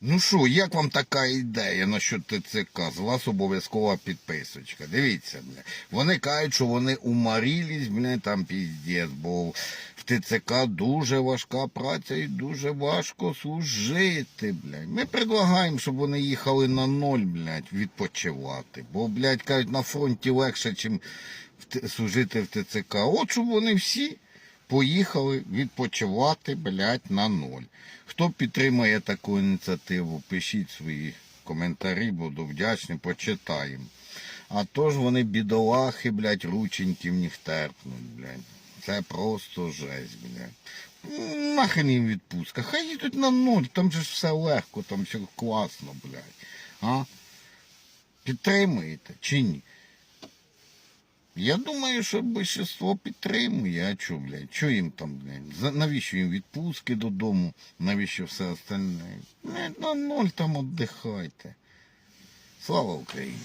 Ну що, як вам така ідея насчет ТЦК? З вас обов'язкова підписочка. Дивіться, бля. Вони кажуть, що вони уморились, бля, там піздець, бо в ТЦК дуже важка праця і дуже важко служити, блядь. Ми предлагаємо, щоб вони їхали на ноль, блядь, відпочивати. Бо, блядь, кажуть, на фронті легше, чим служити в ТЦК. От щоб вони всі поїхали відпочивати, блядь, на ноль. Хто підтримує таку ініціативу, пишіть свої коментарі, буду вдячний, почитаємо. А то ж вони бідолахи, блядь, рученьки в них терпнуть, блядь. Це просто жесть, блядь. Нахрен їм відпустка. Хай їдуть на ноль, там же ж все легко, там все класно, блядь. А? Підтримуєте чи ні? Я думаю, що більшість підтримує, а чо, блядь, що їм там, блядь, навіщо їм відпустки додому, навіщо все остальне? На ноль там віддихайте. Слава Україні!